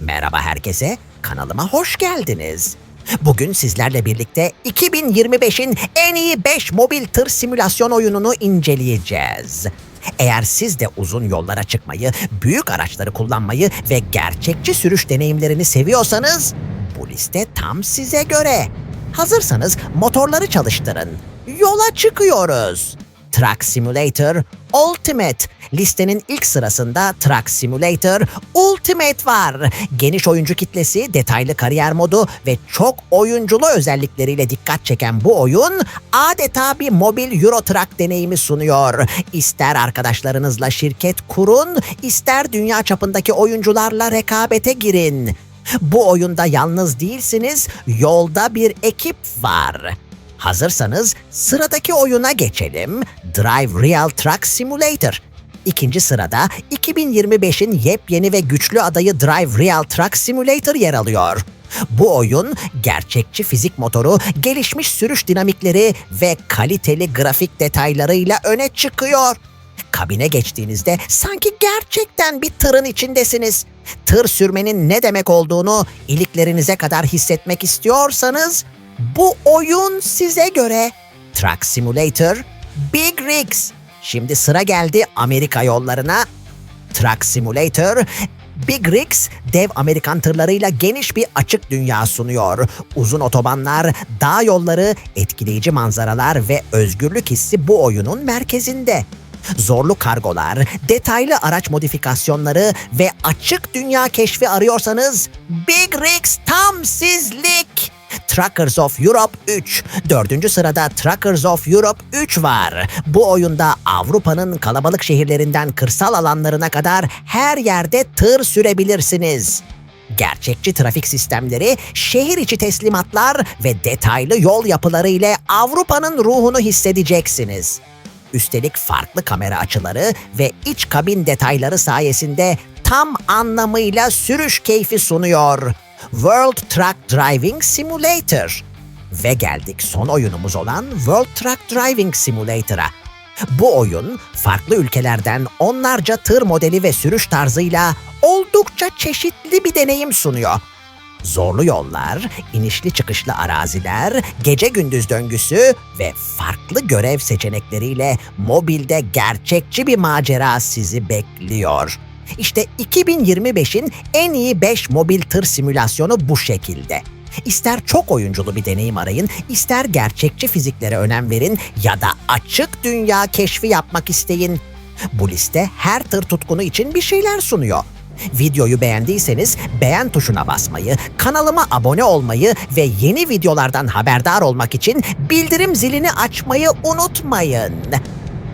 Merhaba herkese, kanalıma hoş geldiniz. Bugün sizlerle birlikte 2025'in en iyi 5 mobil tır simülasyon oyununu inceleyeceğiz. Eğer siz de uzun yollara çıkmayı, büyük araçları kullanmayı ve gerçekçi sürüş deneyimlerini seviyorsanız bu liste tam size göre. Hazırsanız motorları çalıştırın. Yola çıkıyoruz. Truck Simulator Ultimate. Listenin ilk sırasında Truck Simulator Ultimate var. Geniş oyuncu kitlesi, detaylı kariyer modu ve çok oyunculu özellikleriyle dikkat çeken bu oyun adeta bir mobil Euro Truck deneyimi sunuyor. İster arkadaşlarınızla şirket kurun, ister dünya çapındaki oyuncularla rekabete girin. Bu oyunda yalnız değilsiniz, yolda bir ekip var. Hazırsanız sıradaki oyuna geçelim. Drive Real Truck Simulator. İkinci sırada 2025'in yepyeni ve güçlü adayı Drive Real Truck Simulator yer alıyor. Bu oyun gerçekçi fizik motoru, gelişmiş sürüş dinamikleri ve kaliteli grafik detaylarıyla öne çıkıyor. Kabine geçtiğinizde sanki gerçekten bir tırın içindesiniz. Tır sürmenin ne demek olduğunu iliklerinize kadar hissetmek istiyorsanız bu oyun size göre. Truck Simulator, Big Rigs. Şimdi sıra geldi Amerika yollarına. Truck Simulator, Big Rigs dev Amerikan tırlarıyla geniş bir açık dünya sunuyor. Uzun otobanlar, dağ yolları, etkileyici manzaralar ve özgürlük hissi bu oyunun merkezinde. Zorlu kargolar, detaylı araç modifikasyonları ve açık dünya keşfi arıyorsanız Big Rigs tam sizlik. Truckers of Europe 3. Dördüncü sırada Truckers of Europe 3 var. Bu oyunda Avrupa'nın kalabalık şehirlerinden kırsal alanlarına kadar her yerde tır sürebilirsiniz. Gerçekçi trafik sistemleri, şehir içi teslimatlar ve detaylı yol yapıları ile Avrupa'nın ruhunu hissedeceksiniz. Üstelik farklı kamera açıları ve iç kabin detayları sayesinde tam anlamıyla sürüş keyfi sunuyor. World Truck Driving Simulator. Ve geldik son oyunumuz olan World Truck Driving Simulator'a. Bu oyun farklı ülkelerden onlarca tır modeli ve sürüş tarzıyla oldukça çeşitli bir deneyim sunuyor. Zorlu yollar, inişli çıkışlı araziler, gece gündüz döngüsü ve farklı görev seçenekleriyle mobilde gerçekçi bir macera sizi bekliyor. İşte 2025'in en iyi 5 mobil tır simülasyonu bu şekilde. İster çok oyunculu bir deneyim arayın, ister gerçekçi fiziklere önem verin ya da açık dünya keşfi yapmak isteyin. Bu liste her tır tutkunu için bir şeyler sunuyor. Videoyu beğendiyseniz beğen tuşuna basmayı, kanalıma abone olmayı ve yeni videolardan haberdar olmak için bildirim zilini açmayı unutmayın.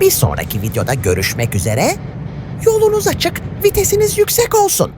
Bir sonraki videoda görüşmek üzere. Yolunuz açık, vitesiniz yüksek olsun.